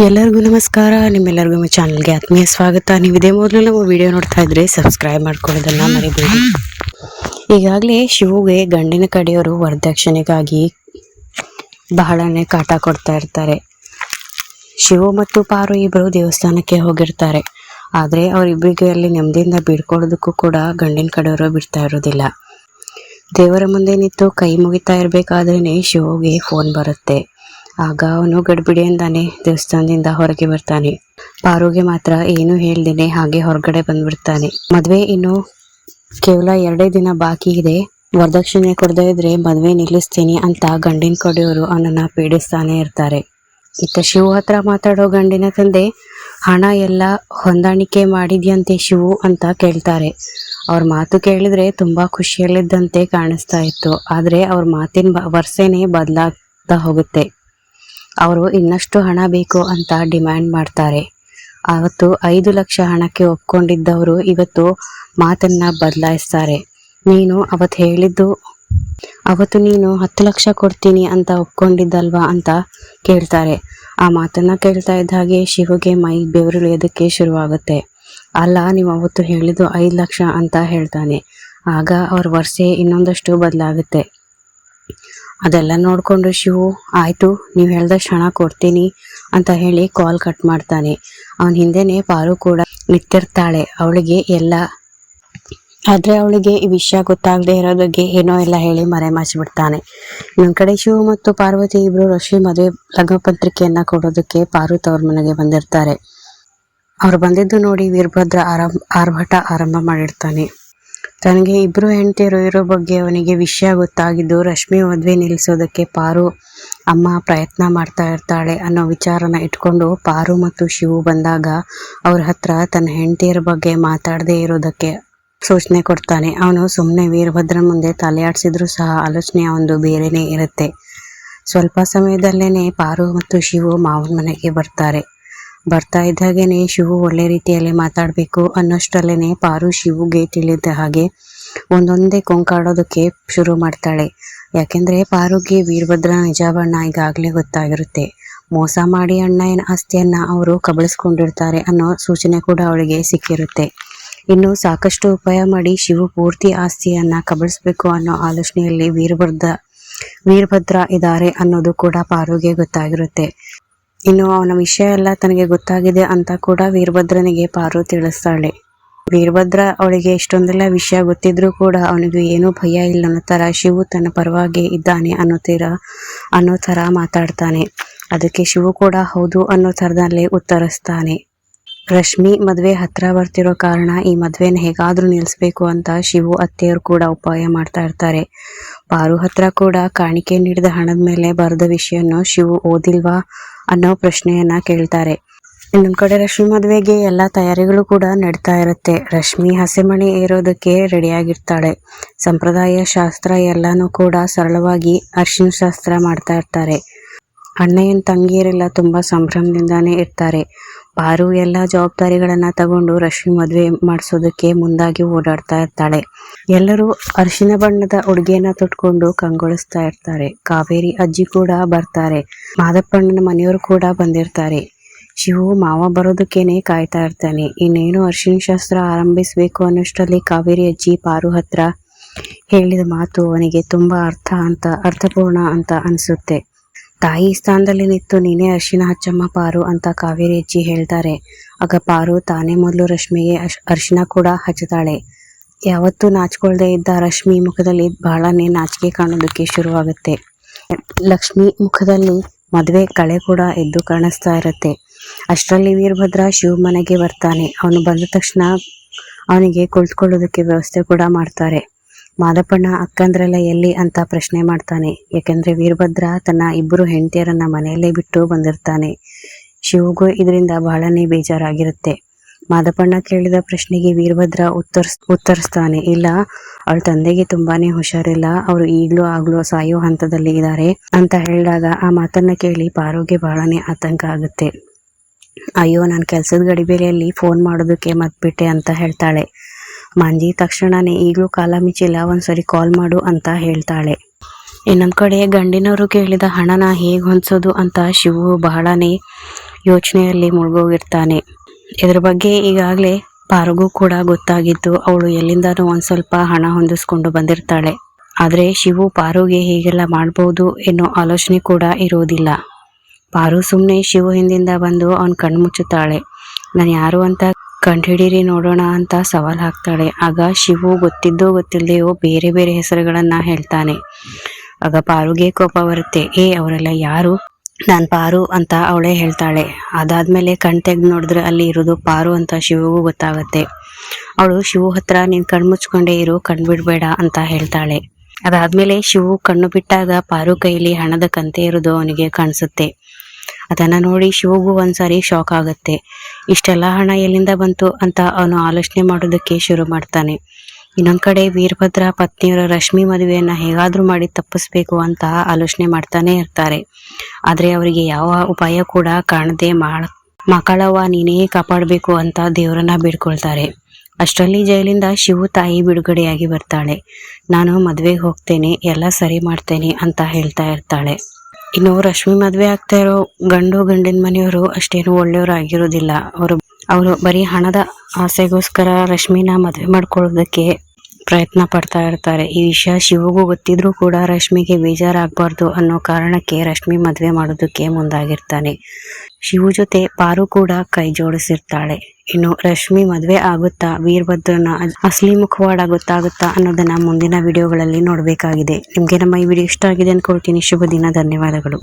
ಎಲ್ಲರಿಗೂ ನಮಸ್ಕಾರ. ನಿಮ್ಮೆಲ್ಲರಿಗೂ ನಮ್ಮ ಚಾನಲ್ಗೆ ಆತ್ಮೀಯ ಸ್ವಾಗತ. ನೀವು ಇದೇ ಮೊದಲು ನಮ್ಮ ವಿಡಿಯೋ ನೋಡ್ತಾ ಇದ್ರೆ ಸಬ್ಸ್ಕ್ರೈಬ್ ಮಾಡ್ಕೊಳ್ಳೋದನ್ನ ಮರಿಬೇಡಿ. ಈಗಾಗಲೇ ಶಿವಗೆ ಗಂಡಿನ ಕಡೆಯವರು ವರದಕ್ಷಿಣೆಗಾಗಿ ಬಹಳನೇ ಕಾಟ ಕೊಡ್ತಾ ಇರ್ತಾರೆ. ಶಿವ ಮತ್ತು ಪಾರು ಇಬ್ಬರು ದೇವಸ್ಥಾನಕ್ಕೆ ಹೋಗಿರ್ತಾರೆ. ಆದರೆ ಅವರಿಬ್ಬರಿಗೆ ಅಲ್ಲಿ ನೆಮ್ಮದಿಯಿಂದ ಬೀಡ್ಕೊಳ್ಳೋದಕ್ಕೂ ಕೂಡ ಗಂಡಿನ ಕಡೆಯವರು ಬಿಡ್ತಾ ಇರೋದಿಲ್ಲ. ದೇವರ ಮುಂದೆ ನಿಂತು ಕೈ ಮುಗಿತಾ ಇರಬೇಕಾದ್ರೇ ಶಿವಗೆ ಫೋನ್ ಬರುತ್ತೆ. ಆಗ ಅವನು ಗಡ್ಬಿಡಿಯಿಂದಾನೆ ದೇವಸ್ಥಾನದಿಂದ ಹೊರಗೆ ಬರ್ತಾನೆ. ಪಾರುಗೆ ಮಾತ್ರ ಏನು ಹೇಳ್ದೇನೆ, ಹಾಗೆ ಹೊರಗಡೆ ಬಂದ್ಬಿಡ್ತಾನೆ. ಮದ್ವೆ ಇನ್ನು ಕೇವಲ ಎರಡೇ ದಿನ ಬಾಕಿ ಇದೆ. ವರದಕ್ಷಿಣೆ ಕೊಡದೇ ಇದ್ರೆ ಮದುವೆ ನಿಲ್ಲಿಸ್ತೀನಿ ಅಂತ ಗಂಡಿನ ಕಡೆಯವರು ಅವನನ್ನ ಪೀಡಿಸ್ತಾನೆ ಇರ್ತಾರೆ. ಇತ್ತ ಶಿವು ಹತ್ರ ಮಾತಾಡೋ ಗಂಡಿನ ತಂದೆ, ಹಣ ಎಲ್ಲ ಹೊಂದಾಣಿಕೆ ಮಾಡಿದ್ಯಂತೆ ಶಿವು ಅಂತ ಕೇಳ್ತಾರೆ. ಅವ್ರ ಮಾತು ಕೇಳಿದ್ರೆ ತುಂಬಾ ಖುಷಿಯಲ್ಲಿದ್ದಂತೆ ಕಾಣಿಸ್ತಾ ಇತ್ತು. ಆದ್ರೆ ಅವ್ರ ಮಾತಿನ ವರ್ಷೇನೆ ಬದಲಾಗ್ತಾ ಹೋಗುತ್ತೆ. ಅವರು ಇನ್ನಷ್ಟು ಹಣ ಬೇಕು ಅಂತ ಡಿಮ್ಯಾಂಡ್ ಮಾಡ್ತಾರೆ. ಅವತ್ತು ಐದು ಲಕ್ಷ ಹಣಕ್ಕೆ ಒಪ್ಕೊಂಡಿದ್ದವರು ಇವತ್ತು ಮಾತನ್ನ ಬದಲಾಯಿಸ್ತಾರೆ. ನೀನು ಅವತ್ತು ಹೇಳಿದ್ದು? ಅವತ್ತು ನೀನು ಹತ್ತು ಲಕ್ಷ ಕೊಡ್ತೀನಿ ಅಂತ ಒಪ್ಕೊಂಡಿದ್ದಲ್ವಾ ಅಂತ ಕೇಳ್ತಾರೆ. ಆ ಮಾತನ್ನ ಕೇಳ್ತಾ ಇದ್ದ ಹಾಗೆ ಶಿವಗೆ ಮೈ ಬೆವರುಳಿಯೋದಕ್ಕೆ ಶುರುವಾಗುತ್ತೆ. ಅಲ್ಲ, ನೀವು ಅವತ್ತು ಹೇಳಿದ್ದು ಐದು ಲಕ್ಷ ಅಂತ ಹೇಳ್ತಾನೆ. ಆಗ ಅವ್ರ ವರ್ಷೆ ಇನ್ನೊಂದಷ್ಟು ಬದಲಾಗುತ್ತೆ. ಅದೆಲ್ಲ ನೋಡಿಕೊಂಡು ಶಿವು, ಆಯ್ತು, ನೀವು ಹೇಳ್ದಷ್ಟು ಹಣ ಕೊಡ್ತೀನಿ ಅಂತ ಹೇಳಿ ಕಾಲ್ ಕಟ್ ಮಾಡ್ತಾನೆ. ಅವನ ಹಿಂದೆನೇ ಪಾರು ಕೂಡ ನಿಂತಿರ್ತಾಳೆ. ಅವಳಿಗೆ ಎಲ್ಲ, ಆದ್ರೆ ಅವಳಿಗೆ ಈ ವಿಷಯ ಗೊತ್ತಾಗದೆ ಇರೋದಕ್ಕೆ ಏನೋ ಎಲ್ಲ ಹೇಳಿ ಮರೆ ಮಾಚಿಬಿಡ್ತಾನೆ ಇನ್ನೊಂದು ಕಡೆ ಶಿವು ಮತ್ತು ಪಾರ್ವತಿ ಇಬ್ರು ರಶ್ಮಿ ಮದುವೆ ಲಗ್ನ ಪತ್ರಿಕೆಯನ್ನು ಕೊಡೋದಕ್ಕೆ ಪಾರು ತವ್ರ ಮನೆಗೆ ಬಂದಿರ್ತಾರೆ. ಅವ್ರು ಬಂದಿದ್ದು ನೋಡಿ ವೀರಭದ್ರ ಆರಂಭ, ಆರ್ಭಟ ಆರಂಭ ಮಾಡಿರ್ತಾನೆ. ತನಗೆ ಇಬ್ಬರು ಹೆಂಡತಿಯರು ಇರೋ ಬಗ್ಗೆ ಅವನಿಗೆ ವಿಷಯ ಗೊತ್ತಾಗಿದ್ದು ರಶ್ಮಿ ಮದ್ವೆ ನಿಲ್ಲಿಸೋದಕ್ಕೆ ಪಾರು ಅಮ್ಮ ಪ್ರಯತ್ನ ಮಾಡ್ತಾ ಇರ್ತಾಳೆ ಅನ್ನೋ ವಿಚಾರನ ಇಟ್ಕೊಂಡು ಪಾರು ಮತ್ತು ಶಿವು ಬಂದಾಗ ಅವ್ರ ಹತ್ರ ತನ್ನ ಹೆಂಡತಿಯರ ಬಗ್ಗೆ ಮಾತಾಡದೇ ಇರೋದಕ್ಕೆ ಸೂಚನೆ ಕೊಡ್ತಾನೆ. ಅವನು ಸುಮ್ಮನೆ ವೀರಭದ್ರ ಮುಂದೆ ತಲೆಯಾಡ್ಸಿದ್ರು ಸಹ ಆಲೋಚನೆ ಒಂದು ಬೇರೆನೇ ಇರುತ್ತೆ. ಸ್ವಲ್ಪ ಸಮಯದಲ್ಲೇನೆ ಪಾರು ಮತ್ತು ಶಿವು ಮಾವನ ಮನೆಗೆ ಬರ್ತಾರೆ. ಬರ್ತಾ ಇದ್ದಾಗೇನೆ ಶಿವು ಒಳ್ಳೆ ರೀತಿಯಲ್ಲಿ ಮಾತಾಡಬೇಕು ಅನ್ನೋಷ್ಟರಲ್ಲೇನೆ ಪಾರು ಶಿವುಗೆ ತಿಳಿದ ಹಾಗೆ ಒಂದೊಂದೇ ಕೊಂಕಾಡೋದಕ್ಕೆ ಶುರು ಮಾಡ್ತಾಳೆ. ಯಾಕೆಂದ್ರೆ ಪಾರುಗೆ ವೀರಭದ್ರ ನಿಜಾವಣ್ಣ ಈಗಾಗಲೇ ಗೊತ್ತಾಗಿರುತ್ತೆ. ಮೋಸ ಮಾಡಿ ಅಣ್ಣನ ಆಸ್ತಿಯನ್ನ ಅವರು ಕಬಳಿಸ್ಕೊಂಡಿರ್ತಾರೆ ಅನ್ನೋ ಸೂಚನೆ ಕೂಡ ಅವಳಿಗೆ ಸಿಕ್ಕಿರುತ್ತೆ. ಇನ್ನು ಸಾಕಷ್ಟು ಉಪಾಯ ಮಾಡಿ ಶಿವು ಪೂರ್ತಿ ಆಸ್ತಿಯನ್ನ ಕಬಳಿಸ್ಬೇಕು ಅನ್ನೋ ಆಲೋಚನೆಯಲ್ಲಿ ವೀರಭದ್ರ ವೀರಭದ್ರ ಇದ್ದಾರೆ ಅನ್ನೋದು ಕೂಡ ಪಾರುಗೆ ಗೊತ್ತಾಗಿರುತ್ತೆ. ಇನ್ನು ಅವನ ವಿಷಯ ಎಲ್ಲ ತನಗೆ ಗೊತ್ತಾಗಿದೆ ಅಂತ ಕೂಡ ವೀರಭದ್ರನಿಗೆ ಪಾರು ತಿಳಿಸ್ತಾಳೆ. ವೀರಭದ್ರ ಅವಳಿಗೆ ಇಷ್ಟೊಂದೆಲ್ಲ ವಿಷಯ ಗೊತ್ತಿದ್ರೂ ಕೂಡ ಅವನಿಗೆ ಏನೂ ಭಯ ಇಲ್ಲ ಅನ್ನೋ ತರ ಶಿವು ತನ್ನ ಪರವಾಗಿ ಇದ್ದಾನೆ ಅನ್ನೋ ತೀರ ಅನ್ನೋ ತರ ಮಾತಾಡ್ತಾನೆ. ಅದಕ್ಕೆ ಶಿವು ಕೂಡ ಹೌದು ಅನ್ನೋ ಥರದಲ್ಲೇ ಉತ್ತರಿಸ್ತಾನೆ. ರಶ್ಮಿ ಮದ್ವೆ ಹತ್ರ ಬರ್ತಿರೋ ಕಾರಣ ಈ ಮದ್ವೆನ ಹೇಗಾದ್ರೂ ನಿಲ್ಲಿಸ್ಬೇಕು ಅಂತ ಶಿವು ಅತ್ತೆಯವರು ಕೂಡ ಉಪಾಯ ಮಾಡ್ತಾ ಇರ್ತಾರೆ. ಪಾರು ಹತ್ರ ಕೂಡ ಕಾಣಿಕೆ ನೀಡಿದ ಹಣದ ಮೇಲೆ ಬರೆದ ವಿಷಯವನ್ನು ಶಿವು ಓದಿಲ್ವಾ? ಅನ್ನೋ ಪ್ರಶ್ನೆಯನ್ನ ಕೇಳ್ತಾರೆ. ಇನ್ನೊಂದು ಕಡೆ ರಶ್ಮಿ ಮದುವೆಗೆ ಎಲ್ಲ ತಯಾರಿಗಳು ಕೂಡ ನಡೀತಾ ಇರುತ್ತೆ. ರಶ್ಮಿ ಹಸೆಮಣೆ ಏರೋದಕ್ಕೆ ರೆಡಿಯಾಗಿರ್ತಾಳೆ. ಸಂಪ್ರದಾಯ ಶಾಸ್ತ್ರ ಎಲ್ಲಾನು ಕೂಡ ಸರಳವಾಗಿ ಅರ್ಶಿನ ಶಾಸ್ತ್ರ ಮಾಡ್ತಾ ಇರ್ತಾರೆ. ಅಣ್ಣಯ್ಯನ ತಂಗಿಯರೆಲ್ಲ ತುಂಬಾ ಸಂಭ್ರಮದಿಂದಾನೇ ಇರ್ತಾರೆ. ಪಾರು ಎಲ್ಲ ಜವಾಬ್ದಾರಿಗಳನ್ನ ತಗೊಂಡು ರಶ್ಮಿ ಮದ್ವೆ ಮಾಡಿಸೋದಕ್ಕೆ ಮುಂದಾಗಿ ಓಡಾಡ್ತಾ ಇರ್ತಾಳೆ. ಎಲ್ಲರೂ ಅರಿಶಿನ ಬಣ್ಣದ ಉಡುಗೆಯನ್ನ ತೊಟ್ಕೊಂಡು ಕಂಗೊಳಿಸ್ತಾ ಇರ್ತಾರೆ. ಕಾವೇರಿ ಅಜ್ಜಿ ಕೂಡ ಬರ್ತಾರೆ. ಮಾದಪ್ಪಣ್ಣನ ಮನೆಯವರು ಕೂಡ ಬಂದಿರ್ತಾರೆ. ಶಿವು ಮಾವ ಬರೋದಕ್ಕೇನೆ ಕಾಯ್ತಾ ಇರ್ತಾನೆ. ಇನ್ನೇನು ಅರ್ಶಿನ ಶಾಸ್ತ್ರ ಆರಂಭಿಸಬೇಕು ಅನ್ನೋಷ್ಟರಲ್ಲಿ ಕಾವೇರಿ ಅಜ್ಜಿ ಪಾರು ಹತ್ರ ಹೇಳಿದ ಮಾತು ಅವನಿಗೆ ತುಂಬಾ ಅರ್ಥ ಅಂತ, ಅರ್ಥಪೂರ್ಣ ಅಂತ ಅನ್ಸುತ್ತೆ. ತಾಯಿ ಸ್ಥಾನದಲ್ಲಿ ನಿಂತು ನೀನೇ ಅರ್ಶಿನ ಹಚ್ಚಮ್ಮ ಪಾರು ಅಂತ ಕಾವೇರಿ ಅಜ್ಜಿ ಹೇಳ್ತಾರೆ. ಆಗ ಪಾರು ತಾನೇ ಮೊದಲು ರಶ್ಮಿಗೆ ಅರಿಶಿನ ಕೂಡ ಹಚ್ಚುತ್ತಾಳೆ. ಯಾವತ್ತೂ ನಾಚ್ಕೊಳ್ದೇ ಇದ್ದ ರಶ್ಮಿ ಮುಖದಲ್ಲಿ ಬಹಳನೇ ನಾಚಿಕೆ ಕಾಣೋದಕ್ಕೆ ಶುರುವಾಗುತ್ತೆ. ಲಕ್ಷ್ಮಿ ಮುಖದಲ್ಲಿ ಮದುವೆ ಕಳೆ ಕೂಡ ಎದ್ದು ಕಾಣಿಸ್ತಾ ಇರುತ್ತೆ. ಅಷ್ಟರಲ್ಲಿ ವೀರಭದ್ರ ಶಿವ ಮನೆಗೆ ಬರ್ತಾನೆ. ಅವನು ಬಂದ ತಕ್ಷಣ ಅವನಿಗೆ ಕುಳಿತುಕೊಳ್ಳೋದಕ್ಕೆ ವ್ಯವಸ್ಥೆ ಕೂಡ ಮಾಡ್ತಾರೆ. ಮಾದಪ್ಪಣ್ಣ ಅಕ್ಕಂದ್ರೆಲ್ಲ ಎಲ್ಲಿ ಅಂತ ಪ್ರಶ್ನೆ ಮಾಡ್ತಾನೆ. ಯಾಕೆಂದ್ರೆ ವೀರಭದ್ರ ತನ್ನ ಇಬ್ಬರು ಹೆಂಡತಿಯರನ್ನ ಮನೆಯಲ್ಲೇ ಬಿಟ್ಟು ಬಂದಿರ್ತಾನೆ. ಶಿವಗೂ ಇದರಿಂದ ಬಹಳನೇ ಬೇಜಾರಾಗಿರುತ್ತೆ. ಮಾದಪ್ಪಣ್ಣ ಕೇಳಿದ ಪ್ರಶ್ನೆಗೆ ವೀರಭದ್ರ ಉತ್ತರ್ಸ್ ಉತ್ತರಿಸ್ತಾನೆ. ಇಲ್ಲ, ಅವಳ ತಂದೆಗೆ ತುಂಬಾನೇ ಹುಷಾರಿಲ್ಲ. ಅವರು ಈಗ್ಲೂ ಆಗ್ಲೂ ಸಾಯೋ ಹಂತದಲ್ಲಿ ಇದ್ದಾರೆ ಅಂತ ಹೇಳಿದಾಗ ಆ ಮಾತನ್ನ ಕೇಳಿ ಪಾರುಗೆ ಬಹಳನೇ ಆತಂಕ ಆಗುತ್ತೆ. ಅಯ್ಯೋ, ನಾನು ಕೆಲಸದ ಗಡಿಬೇಲೆಯಲ್ಲಿ ಫೋನ್ ಮಾಡೋದಕ್ಕೆ ಮತ್ಬಿಟ್ಟೆ ಅಂತ ಹೇಳ್ತಾಳೆ. ಮಾಂಜಿ, ತಕ್ಷಣನೇ ಈಗಲೂ ಕಾಲ ಮಿಚಿಲ್ಲ ಒಂದ್ಸರಿ ಕಾಲ್ ಮಾಡು ಅಂತ ಹೇಳ್ತಾಳೆ. ಇನ್ನೊಂದು ಕಡೆ ಗಂಡಿನವರು ಕೇಳಿದ ಹಣನ ಹೇಗೆ ಹೊಂದಿಸೋದು ಅಂತ ಶಿವು ಬಹಳನೇ ಯೋಚನೆಯಲ್ಲಿ ಮುಳುಗೋಗಿರ್ತಾನೆ. ಇದ್ರ ಬಗ್ಗೆ ಈಗಾಗಲೇ ಪಾರುಗೂ ಕೂಡ ಗೊತ್ತಾಗಿದ್ದು ಅವಳು ಎಲ್ಲಿಂದನೂ ಒಂದು ಸ್ವಲ್ಪ ಹಣ ಹೊಂದಿಸ್ಕೊಂಡು ಬಂದಿರ್ತಾಳೆ. ಆದ್ರೆ ಶಿವು ಪಾರುಗೆ ಹೀಗೆಲ್ಲ ಮಾಡ್ಬೋದು ಎನ್ನೋ ಆಲೋಚನೆ ಕೂಡ ಇರೋದಿಲ್ಲ. ಪಾರು ಸುಮ್ಮನೆ ಶಿವು ಹಿಂದಿಂದ ಬಂದು ಅವನು ಕಣ್ಮುಚ್ಚುತ್ತಾಳೆ. ನಾನು ಯಾರು ಅಂತ ಕಂಡುಹಿಡೀರಿ ನೋಡೋಣ ಅಂತ ಸವಾಲ್ ಹಾಕ್ತಾಳೆ. ಆಗ ಶಿವು ಗೊತ್ತಿದ್ದೋ ಗೊತ್ತಿಲ್ಲದೆಯೋ ಬೇರೆ ಬೇರೆ ಹೆಸರುಗಳನ್ನ ಹೇಳ್ತಾನೆ. ಆಗ ಪಾರುಗೆ ಕೋಪ ಬರುತ್ತೆ. ಏ, ಅವರೆಲ್ಲ ಯಾರು? ನಾನ್ ಪಾರು ಅಂತ ಅವಳೇ ಹೇಳ್ತಾಳೆ. ಅದಾದ್ಮೇಲೆ ಕಣ್ ತೆಗ್ದು ನೋಡಿದ್ರೆ ಅಲ್ಲಿ ಇರೋದು ಪಾರು ಅಂತ ಶಿವಗೂ ಗೊತ್ತಾಗತ್ತೆ. ಅವಳು ಶಿವು ಹತ್ರ ನೀನ್ ಕಣ್ ಮುಚ್ಕೊಂಡೇ ಇರು, ಕಣ್ ಬಿಡ್ಬೇಡ ಅಂತ ಹೇಳ್ತಾಳೆ. ಅದಾದ್ಮೇಲೆ ಶಿವು ಕಣ್ಣು ಬಿಟ್ಟಾಗ ಪಾರು ಕೈಲಿ ಹಣದ ಕಂತೆ ಇರೋದು ಅವನಿಗೆ ಕಾಣಿಸುತ್ತೆ. ಅದನ್ನ ನೋಡಿ ಶಿವಗೂ ಒಂದ್ಸಾರಿ ಶಾಕ್ ಆಗುತ್ತೆ. ಇಷ್ಟೆಲ್ಲ ಹಣ ಎಲ್ಲಿಂದ ಬಂತು ಅಂತ ಅವನು ಆಲೋಚನೆ ಮಾಡೋದಕ್ಕೆ ಶುರು ಮಾಡ್ತಾನೆ. ಇನ್ನೊಂದು ಕಡೆ ವೀರಭದ್ರ ಪತ್ನಿಯವರ ರಶ್ಮಿ ಮದುವೆಯನ್ನು ಹೇಗಾದರೂ ಮಾಡಿ ತಪ್ಪಿಸ್ಬೇಕು ಅಂತ ಆಲೋಚನೆ ಮಾಡ್ತಾನೆ ಇರ್ತಾರೆ. ಆದರೆ ಅವರಿಗೆ ಯಾವ ಉಪಾಯ ಕೂಡ ಕಾಣದೆ ಮಾಡ ಮಕ್ಕಳವ್ವ ನೀನೇ ಕಾಪಾಡಬೇಕು ಅಂತ ದೇವರನ್ನ ಬಿಡ್ಕೊಳ್ತಾರೆ. ಅಷ್ಟರಲ್ಲಿ ಜೈಲಿಂದ ಶಿವು ತಾಯಿ ಬಿಡುಗಡೆಯಾಗಿ ಬರ್ತಾಳೆ. ನಾನು ಮದುವೆಗೆ ಹೋಗ್ತೇನೆ, ಎಲ್ಲ ಸರಿ ಮಾಡ್ತೇನೆ ಅಂತ ಹೇಳ್ತಾ ಇರ್ತಾಳೆ. ಇನ್ನು ರಶ್ಮಿ ಮದುವೆ ಆಗ್ತಾ ಇರೋ ಗಂಡು ಗಂಡಿನ ಮನೆಯವರು ಅಷ್ಟೇನು ಒಳ್ಳೆಯವರು ಆಗಿರೋದಿಲ್ಲ ಅವರು ಅವರು ಬರೀ ಹಣದ ಆಸೆಗೋಸ್ಕರ ರಶ್ಮಿನ ಮದುವೆ ಮಾಡ್ಕೊಳ್ಳೋದಕ್ಕೆ ಪ್ರಯತ್ನ ಪಡ್ತಾ ಇರ್ತಾರೆ. ಈ ವಿಷಯ ಶಿವಗೂ ಗೊತ್ತಿದ್ರೂ ಕೂಡ ರಶ್ಮಿಗೆ ಬೇಜಾರಾಗಬಾರ್ದು ಅನ್ನೋ ಕಾರಣಕ್ಕೆ ರಶ್ಮಿ ಮದುವೆ ಮಾಡೋದಕ್ಕೆ ಮುಂದಾಗಿರ್ತಾನೆ. ಶಿವು ಜೊತೆ ಪಾರು ಕೂಡ ಕೈ ಜೋಡಿಸಿರ್ತಾಳೆ. ಇನ್ನು ರಶ್ಮಿ ಮದುವೆ ಆಗುತ್ತಾ? ವೀರಭದ್ರನ ಅಸಲಿ ಮುಖವಾಡ ಗೊತ್ತಾಗುತ್ತಾ ಅನ್ನೋದನ್ನ ಮುಂದಿನ ವಿಡಿಯೋಗಳಲ್ಲಿ ನೋಡಬೇಕಾಗಿದೆ. ನಿಮಗೆ ನಮ್ಮ ಈ ವಿಡಿಯೋ ಇಷ್ಟ ಆಗಿದೆ ಅನ್ಕೊಳ್ತೀನಿ. ಶುಭ ದಿನ, ಧನ್ಯವಾದಗಳು.